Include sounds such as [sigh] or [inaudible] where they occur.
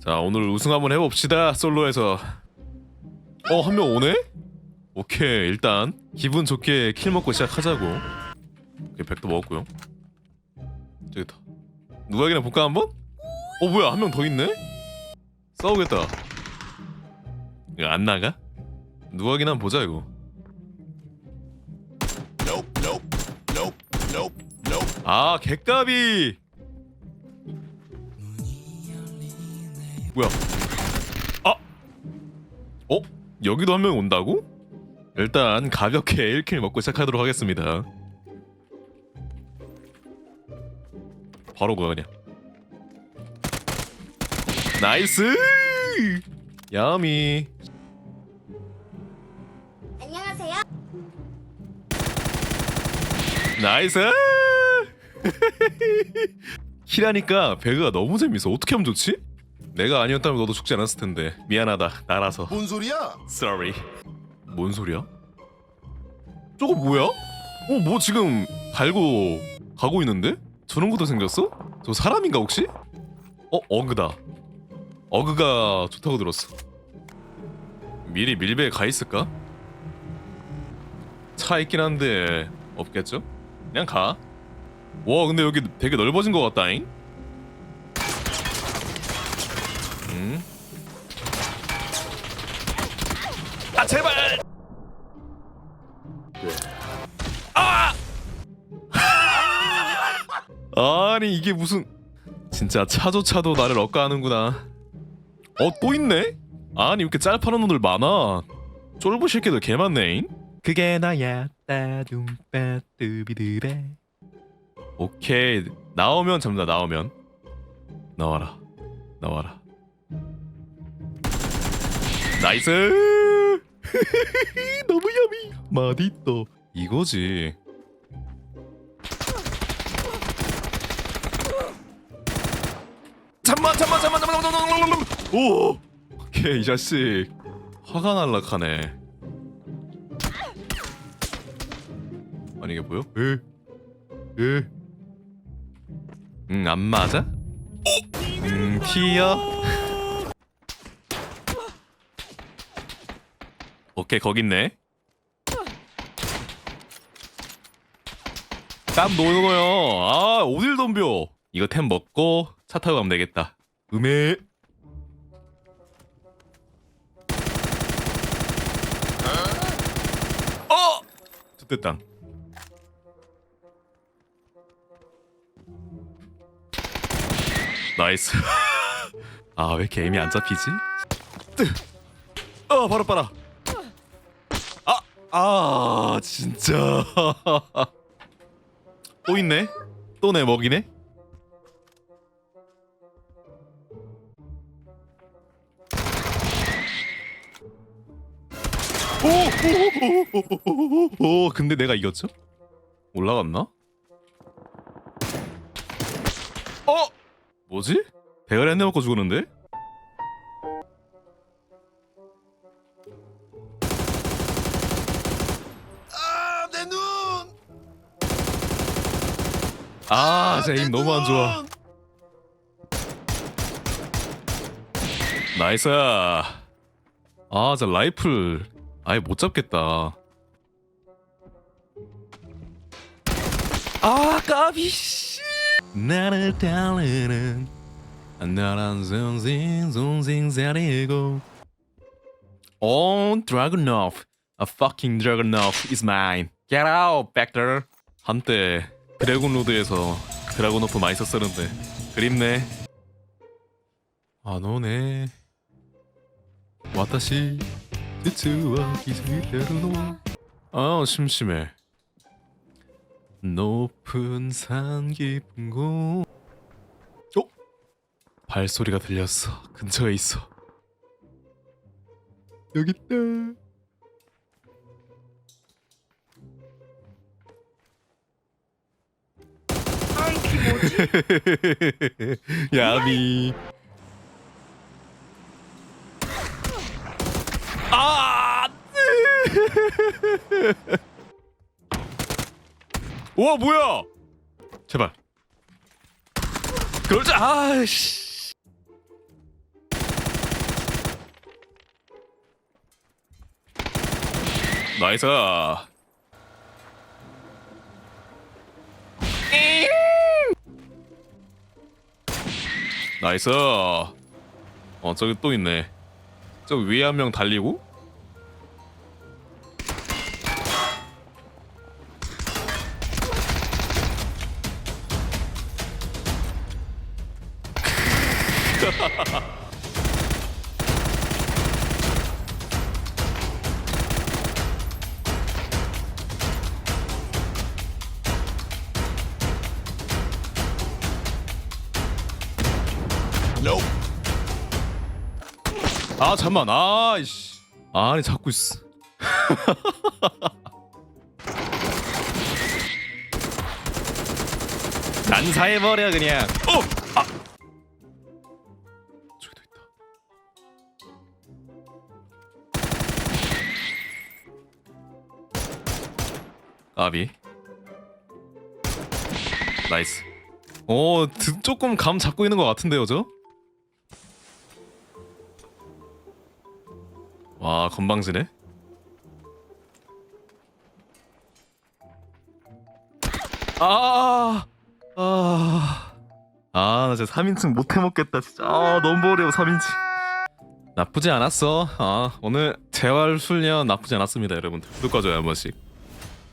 자 오늘 우승 한번 해봅시다 솔로에서 어 한 명 오네? 오케이 일단 기분 좋게 킬 먹고 시작하자고 오케이 백도 먹었고요 저기다 누가 이기나 볼까 한번? 어 뭐야 한 명 더 있네? 싸우겠다 이거 안 나가? 누가 이기나 보자 이거 아 개까비 뭐야? 아! 어? 여기도 한 명 온다고? 일단 가볍게 [laughs] 1킬 먹고 시작하도록 하겠습니다. 바로 가 그냥? 나이스! 야미. 안녕하세요. 나이스 [laughs] 킬하니까 배그가 너무 재밌어 어떻게 하면 좋지? 내가 아니었다면 너도 죽지 않았을 텐데 미안하다 나라서 뭔 소리야? Sorry 뭔 소리야? 저거 뭐야? 어 뭐 지금 달고 가고 있는데? 저런 것도 생겼어? 저 사람인가 혹시? 어 어그다 어그가 좋다고 들었어 미리 밀배에 가 있을까? 차 있긴 한데 없겠죠? 그냥 가. 와 근데 여기 되게 넓어진 것 같다잉. 음. 아 제발. 아! [laughs] 아니 이게 무슨 진짜 차조차도 나를 억까하는구나. 어 또 있네? 아니 이렇게 짤파는 놈들 많아. 쫄부 새끼들 개 많네잉. 그게 나야 따둠빠뚜비드레 오케이. 나오면 잡는다 나오면. 나와라. 나와라. 나이스! [laughs] 너무 야미. 마디또 이거지. 잠만 잠만 잠만 잠만 잠만 잠만 오! 오케이 이 자식. 화가 날락하네. 아니 이게 뭐요? 에? 에? 응, 안 맞아? 음, 튀어. 오케이, 거기 있네. 땀 노노요. 아, 어딜 덤벼. 이거 템 먹고 차 타고 가면 되겠다. 음에. 어! 좋됐다. 나이스. [laughs] 아, 왜 이렇게 에임이 안 잡히지? 뜨. 어, 바로 빨아. 아, 아, 진짜. [laughs] 또 있네. 또 내 먹이네. 오, 오, 근데 내가 이겼죠? 올라갔나? 어? 뭐지? 대가리 한 대 맞고 죽었는데? 아, 내 눈! 아, 제힘 너무 안 좋아. 나이스. 아, 저 라이플 아예 못 잡겠다. 아, 까비 씨. 나를 달리는 나란 zonzing zarigo. Oh, Dragunov. A fucking Dragunov is mine. Get out, Vector. 한때 드래곤 로드에서 드라곤오프 많이 썼었는데 그립네. 안 오네. 와타시 뜻와 기스테르노. 아 심심해. 높은 산 깊은 곳. 어? 발소리가 들렸어. 근처에 있어. 여기 있다. 아이 그 뭐지? [laughs] 야미. 아! [laughs] 와 뭐야? 제발. 그렇지. 아씨. 나이스. 나이스. 어 저기 또 있네. 저 위에 한 명 달리고 아 잠만. 아이씨. 아니 자꾸 있어. [laughs] 난사해버려 그냥. 어! 아! 저기도 있다. 아비. 나이스. 오 드- 조금 감 잡고 있는 것 같은데요 저? 와 건방지네 아, 아, 아, 나 진짜 3인칭 못 해먹겠다, 진짜. 아, 너무 어려워, 3인칭. 나쁘지 않았어. 아, 오늘 재활 훈련 나쁘지 않았습니다, 여러분들. 구독과 좋아요 한 번씩.